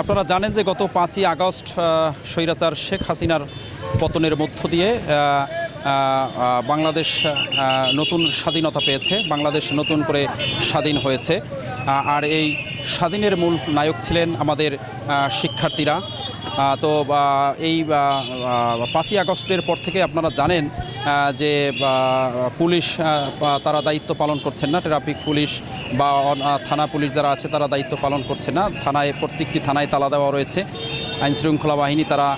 আপনারা জানেন যে গত পাঁচই আগস্ট স্বৈরাচার শেখ হাসিনার পতনের মধ্য দিয়ে বাংলাদেশ নতুন স্বাধীনতা পেয়েছে, বাংলাদেশ নতুন করে স্বাধীন হয়েছে। আর এই স্বাধীনের মূল নায়ক ছিলেন আমাদের শিক্ষার্থীরা। তো এই পাঁচই আগস্টের পর থেকে আপনারা জানেন যে পুলিশ তারা দায়িত্ব পালন করছেন না। ট্রাফিক পুলিশ বা থানা পুলিশ যারা আছে, তারা দায়িত্ব পালন করছে না। থানায়, প্রত্যেকটি থানায় তালা দেওয়া রয়েছে। আইনশৃঙ্খলা বাহিনী তারা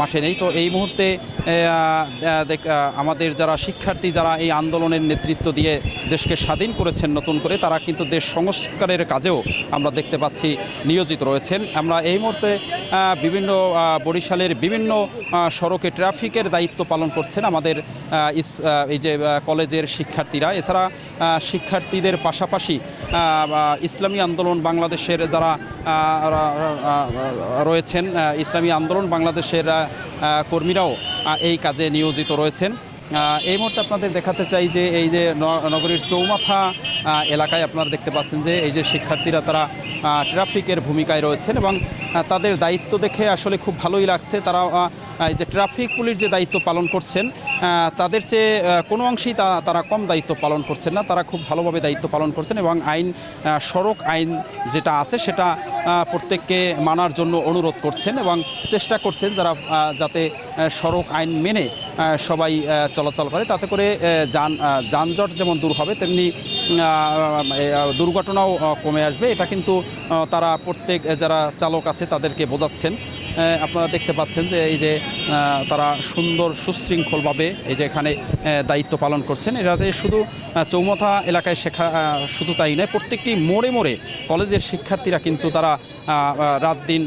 মাঠে নেই। তো এই মুহূর্তে আমাদের যারা শিক্ষার্থী, যারা এই আন্দোলনের নেতৃত্ব দিয়ে দেশকে স্বাধীন করেছেন নতুন করে, তারা কিন্তু দেশ সংস্কারের কাজেও আমরা দেখতে পাচ্ছি নিয়োজিত রয়েছেন। আমরা এই মুহূর্তে বিভিন্ন বরিশালের বিভিন্ন সড়কে ট্রাফিকের দায়িত্ব পালন করছেন আমাদের এই যে কলেজের শিক্ষার্থীরা। এছাড়া শিক্ষার্থীদের পাশাপাশি ইসলামী আন্দোলন বাংলাদেশের যারা রয়েছেন ইসলামী আন্দোলন বাংলাদেশের কর্মীরাও এই কাজে নিয়োজিত রয়েছেন। এই মুহূর্তে আপনাদের দেখাতে চাই যে এই যে নগরীর চৌমাথা এলাকায় আপনারা দেখতে পাচ্ছেন যে এই যে শিক্ষার্থীরা তারা ট্রাফিকের ভূমিকায় রয়েছেন এবং তাদের দায়িত্ব দেখে আসলে খুব ভালোই লাগছে। তারা এই যে ট্রাফিক পুলিশ যে দায়িত্ব পালন করছেন তাদের চেয়ে কোনো অংশেই তারা কম দায়িত্ব পালন করছেন না। তারা খুব ভালোভাবে দায়িত্ব পালন করছেন এবং আইন সড়ক আইন যেটা আছে সেটা প্রত্যেককে মানার জন্য অনুরোধ করছেন এবং চেষ্টা করছেন যারা যাতে সড়ক আইন মেনে সবাই চলাচল করে। তাতে করে যান যানজট যেমন দূর হবে, তেমনি দুর্ঘটনাও কমে আসবে। এটা কিন্তু তারা প্রত্যেক যারা চালক আছে, তাদেরকে বোঝাচ্ছেন। আপনারা দেখতে পাচ্ছেন যে এই যে তারা সুন্দর সুশৃঙ্খলভাবে এই যে এখানে দায়িত্ব পালন করছেন। এরা যে শুধু চৌমথা এলাকায় শেখা শুধু তাই নয়, প্রত্যেকটি মোড়ে মোড়ে কলেজের শিক্ষার্থীরা কিন্তু তারা রাত দিন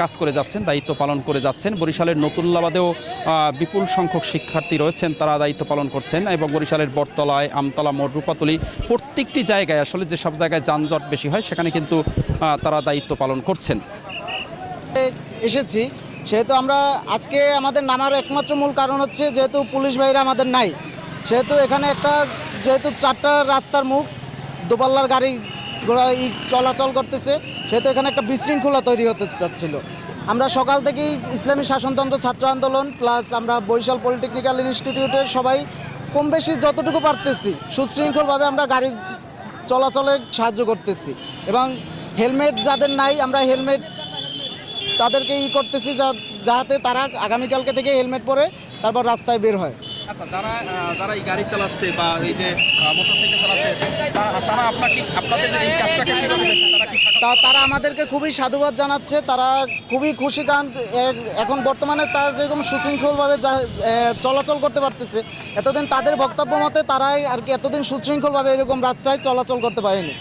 কাজ করে যাচ্ছেন, দায়িত্ব পালন করে যাচ্ছেন। বরিশালের নতুল্লাবাদেও বিপুল সংখ্যক শিক্ষার্থী রয়েছেন, তারা দায়িত্ব পালন করছেন এবং বরিশালের বটতলায়, আমতলা মোড়, রূপাতলি প্রত্যেকটি জায়গায়, আসলে যেসব জায়গায় যানজট বেশি হয়, সেখানে কিন্তু তারা দায়িত্ব পালন করছেন। এসেছি, সেহেতু আমরা আজকে আমাদের নামার একমাত্র মূল কারণ হচ্ছে যেহেতু পুলিশ ভাইরা আমাদের নাই, সেহেতু এখানে একটা যেহেতু চারটা রাস্তার মুখ, দোপাল্লার গাড়ি ঘোড়া ই চলাচল করতেছে, সেহেতু এখানে একটা বিশৃঙ্খলা তৈরি হতে চাচ্ছিল। আমরা সকাল থেকেই ইসলামী শাসনতন্ত্র ছাত্র আন্দোলন প্লাস আমরা বরিশাল পলিটেকনিক্যাল ইনস্টিটিউটের সবাই কম বেশি যতটুকু পারতেছি, সুশৃঙ্খলভাবে আমরা গাড়ি চলাচলে সাহায্য করতেছি এবং হেলমেট যাদের নাই, আমরা হেলমেট তাদেরকে ই করতেছি যা- যাতে তারা আগামীকালকে থেকে হেলমেট পরে তারপর রাস্তায় বের হয়। আচ্ছা যারা যারা এই গাড়ি চালাচ্ছে বা এই যে মোটরসাইকেল চালাচ্ছে তারা আপনাকে আপনাদের এই কাজটাকে তারা আমাদেরকে খুবই সাধুবাদ জানাচ্ছে। তারা খুবই খুশি কারণ এখন বর্তমানে তার যেরকম সুশৃঙ্খলভাবে চলাচল করতে পারতেছে এতদিন তাদের বক্তব্য মতে তারাই আর কি এতদিন সুশৃঙ্খলভাবে এরকম রাস্তায় চলাচল করতে পারেনি।